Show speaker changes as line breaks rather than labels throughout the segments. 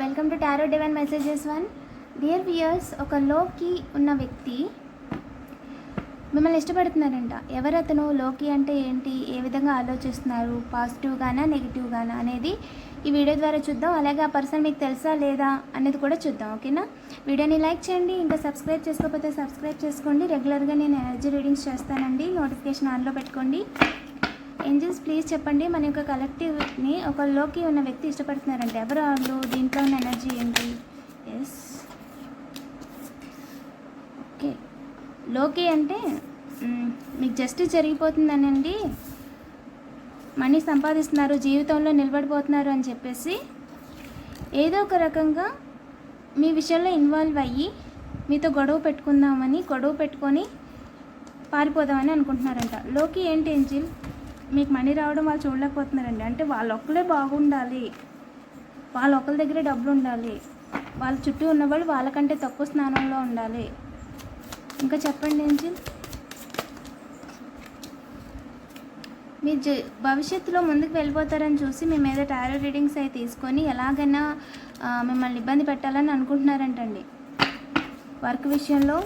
Welcome to tarot divine messages one dear viewers ఒక లోకి ఉన్న వ్యక్తి మిమ్మల్ని ఇష్టపడుతున్నారంట. ఎవరు అతను లోకి అంటే ఏంటి ఏ విధంగా ఆలోచిస్తున్నారు పాజిటివ్గానా నెగిటివ్గానా అనేది ఈ వీడియో ద్వారా చూద్దాం. అలాగే ఆ పర్సన్ మీకు తెలుసా లేదా అనేది కూడా చూద్దాం ఓకేనా వీడియోని లైక్ చేయండి ఇంకా సబ్స్క్రైబ్ చేసుకోకపోతే సబ్స్క్రైబ్ చేసుకోండి. రెగ్యులర్గా నేను ఎనర్జీ రీడింగ్స్ చేస్తానండి. నోటిఫికేషన్ ఆన్లో పెట్టుకోండి. ఏంజల్స్ ప్లీజ్ చెప్పండి. మన యొక్క కలెక్టివ్ని ఒక లోకి ఉన్న వ్యక్తి ఇష్టపడుతున్నారంటే. ఎవరు వాళ్ళు? దీంట్లో ఉన్న ఎనర్జీ ఏంటి? ఎస్ ఓకే లోకి అంటే మీకు జస్టిస్ జరిగిపోతుందనండి. మనీ సంపాదిస్తున్నారు జీవితంలో నిలబడిపోతున్నారు అని చెప్పేసి ఏదో ఒక రకంగా మీ విషయంలో ఇన్వాల్వ్ అయ్యి మీతో గొడవ పెట్టుకుందామని గొడవ పెట్టుకొని పారిపోదామని అనుకుంటున్నారంట. లోకి ఏంటి ఏంజిల్? మీకు మనీ రావడం వాళ్ళు చూడలేకపోతున్నారండి. అంటే వాళ్ళ ఒక్కరే బాగుండాలి. వాళ్ళ ఒక్కరి దగ్గరే డబ్బులు ఉండాలి. వాళ్ళ చుట్టూ ఉన్నవాళ్ళు వాళ్ళకంటే తక్కువ స్థానంలో ఉండాలి. ఇంకా చెప్పండి ఏంజిల్ మీ జ భవిష్యత్తులో ముందుకు వెళ్ళిపోతారని చూసి మీ మీద టారో రీడింగ్స్ అవి తీసుకొని ఎలాగైనా మిమ్మల్ని ఇబ్బంది పెట్టాలని అనుకుంటున్నారంటండి. వర్క్ విషయంలో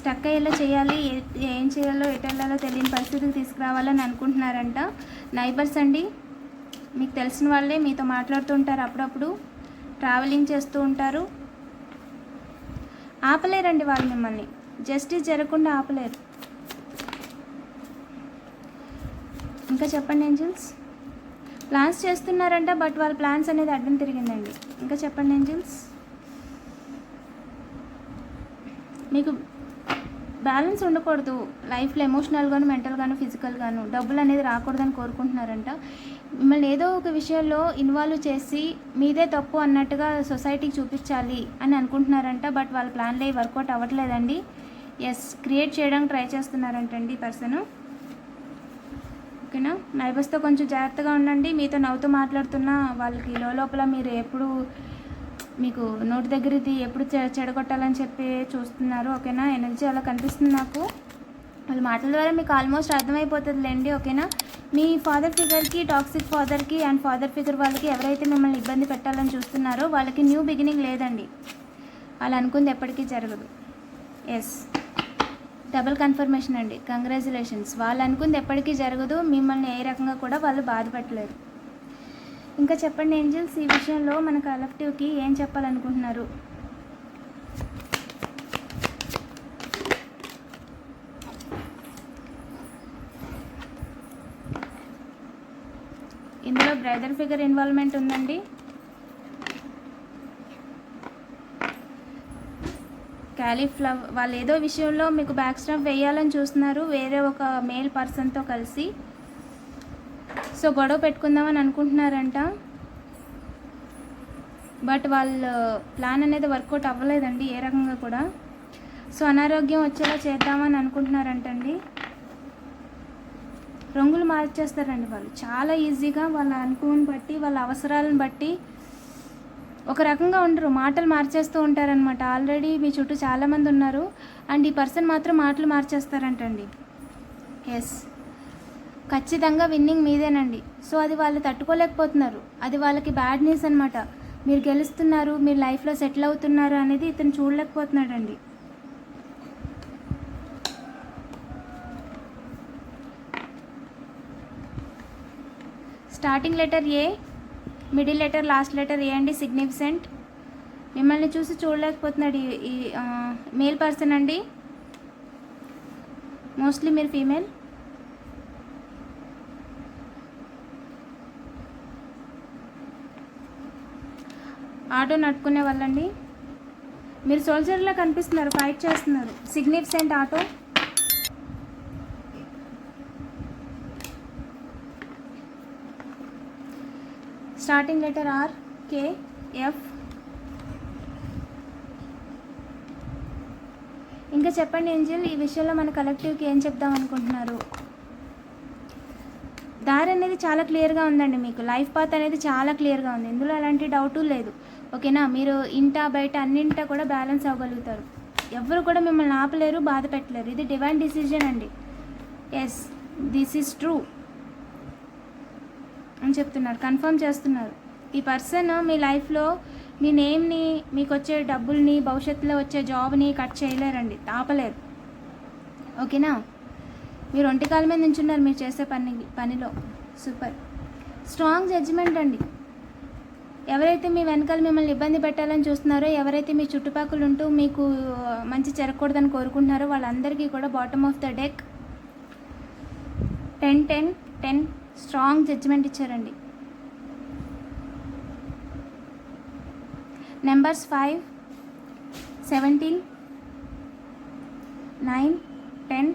స్టక్ అయ్యేలా చేయాలి ఏ- ఏం చేయాలో ఎటు వెళ్ళాలో తెలియని పరిస్థితికి తీసుకురావాలని అనుకుంటున్నారంట. నైబర్స్ అండి మీకు తెలిసిన వాళ్ళే మీతో మాట్లాడుతూ ఉంటారు అప్పుడప్పుడు ట్రావెలింగ్ చేస్తూ ఉంటారు. ఆపలేరండి వాళ్ళు మిమ్మల్ని. జస్టిస్ జరగకుండా ఆపలేరు. ఇంకా చెప్పండి ఏంజిల్స్? ప్లాన్స్ చేస్తున్నారంట బట్ వాళ్ళ ప్లాన్స్ అనేది అడ్డం తిరిగిందండి. ఇంకా చెప్పండి ఏంజిల్స్? మీకు బ్యాలెన్స్ ఉండకూడదు. లైఫ్లో ఎమోషనల్గాను మెంటల్గాను ఫిజికల్గాను డబ్బులు అనేది రాకూడదని కోరుకుంటున్నారంట. మిమ్మల్ని ఏదో ఒక విషయంలో ఇన్వాల్వ్ చేసి మీదే తప్పు అన్నట్టుగా సొసైటీకి చూపించాలి అని అనుకుంటున్నారంట. బట్ వాళ్ళ ప్లాన్లే వర్కౌట్ అవ్వట్లేదండి. ఎస్ క్రియేట్ చేయడానికి ట్రై చేస్తున్నారంటండి ఈ పర్సన్. ఓకేనా? నైబర్స్తో కొంచెం జాగ్రత్తగా ఉండండి. మీతో నవ్వుతూ మాట్లాడుతున్నా వాళ్ళకి లోపల మీరు ఎప్పుడు మీకు నోటి దగ్గరది ఎప్పుడు చె- చెడగొట్టాలని చెప్పి చూస్తున్నారు ఓకేనా? ఎనర్జీ అలా కనిపిస్తుంది నాకు. వాళ్ళ మాటల ద్వారా మీకు ఆల్మోస్ట్ అర్థమైపోతుందిలేండి ఓకేనా? మీ ఫాదర్ ఫిగర్కి టాక్సిక్ ఫాదర్కి అండ్ ఫాదర్ ఫిగర్ వాళ్ళకి ఎవరైతే మిమ్మల్ని ఇబ్బంది పెట్టాలని చూస్తున్నారో వాళ్ళకి న్యూ బిగినింగ్ లేదండి. వాళ్ళు అనుకుంది ఎప్పటికీ జరగదు. ఎస్ డబుల్ కన్ఫర్మేషన్ అండి. కంగ్రాచులేషన్స్ వాళ్ళు అనుకుంది ఎప్పటికీ జరగదు. మిమ్మల్ని ఏ రకంగా కూడా వాళ్ళు బాధపెట్టలేరు ఇంకా చెప్పండి ఏంజల్స్? ఈ విషయంలో మన కలెక్టివ్కి ఏం చెప్పాలనుకుంటున్నారు? ఇందులో బ్రదర్ ఫిగర్ ఇన్వాల్వ్మెంట్ ఉందండి. క్యాలీఫ్లవర్ వాళ్ళు ఏదో విషయంలో మీకు బ్యాక్ స్టాప్ వేయాలని చూస్తున్నారు వేరే ఒక మేల్ పర్సన్తో కలిసి. సో గొడవ పెట్టుకుందామని అనుకుంటున్నారంట. బట్ వాళ్ళ ప్లాన్ అనేది వర్కౌట్ అవ్వలేదండి ఏ రకంగా కూడా. సో అనారోగ్యం వచ్చేలా చేద్దామని అనుకుంటున్నారంటండి. రంగులు మార్చేస్తారండి వాళ్ళు. చాలా ఈజీగా వాళ్ళ అనుకుని బట్టి వాళ్ళ అవసరాలను బట్టి ఒక రకంగా ఉండరు. మాటలు మార్చేస్తూ ఉంటారనమాట ఆల్రెడీ మీ చుట్టూ చాలామంది ఉన్నారు. అండ్ ఈ పర్సన్ మాత్రం మాటలు మార్చేస్తారంటండి. ఎస్ ఖచ్చితంగా విన్నింగ్ మీదేనండి. సో అది వాళ్ళు తట్టుకోలేకపోతున్నారు. అది వాళ్ళకి బ్యాడ్ న్యూస్ అనమాట మీరు గెలుస్తున్నారు మీరు లైఫ్లో సెటిల్ అవుతున్నారు అనేది ఇతను చూడలేకపోతున్నాడండి. Starting letter A middle letter last letter A అండి సిగ్నిఫిసెంట్ మిమ్మల్ని చూసి చూడలేకపోతున్నాడు ఈ మేల్ పర్సన్ అండి. మోస్ట్లీ మీరు ఫీమేల్ ఆటో నడుపుకునే వాళ్ళండి. మీరు సోల్జర్లా కనిపిస్తున్నారు ఫైట్ చేస్తున్నారు. Significant auto. Starting letter R K F. ఇంకా చెప్పండి ఏంజిల్ ఈ విషయంలో మన కలెక్టివ్కి ఏం చెప్దాం అనుకుంటున్నారు? దారి అనేది చాలా క్లియర్గా ఉందండి మీకు. లైఫ్ పాత్ అనేది చాలా క్లియర్గా ఉంది. ఇందులో ఎలాంటి డౌటు లేదు. ఓకేనా? మీరు ఇంట బయట అన్నింటా కూడా బ్యాలెన్స్ అవ్వగలుగుతారు. ఎవరు కూడా మిమ్మల్ని ఆపలేరు బాధ పెట్టలేరు. ఇది డివైన్ డిసిజన్ అండి. ఎస్ దిస్ ఈజ్ ట్రూ అని చెప్తున్నారు. కన్ఫర్మ్ చేస్తున్నారు. ఈ పర్సన్ మీ లైఫ్లో మీ నేమ్ని మీకు వచ్చే డబ్బుల్ని భవిష్యత్తులో వచ్చే జాబ్ని కట్ చేయలేరండి. ఆపలేరు. ఓకేనా? మీరు ఒంటి కాల మీద నించున్నారు మీరు చేసే పని పనిలో. సూపర్. స్ట్రాంగ్ జడ్జిమెంట్ అండి. ఎవరైతే మీ వెనకాల మిమ్మల్ని ఇబ్బంది పెట్టాలని చూస్తున్నారో ఎవరైతే మీ చుట్టుపక్కల ఉంటూ మీకు మంచి జరగకూడదని కోరుకుంటున్నారో వాళ్ళందరికీ కూడా bottom of the deck ten ten ten strong judgement ఇచ్చారండి. Numbers five seventeen nine ten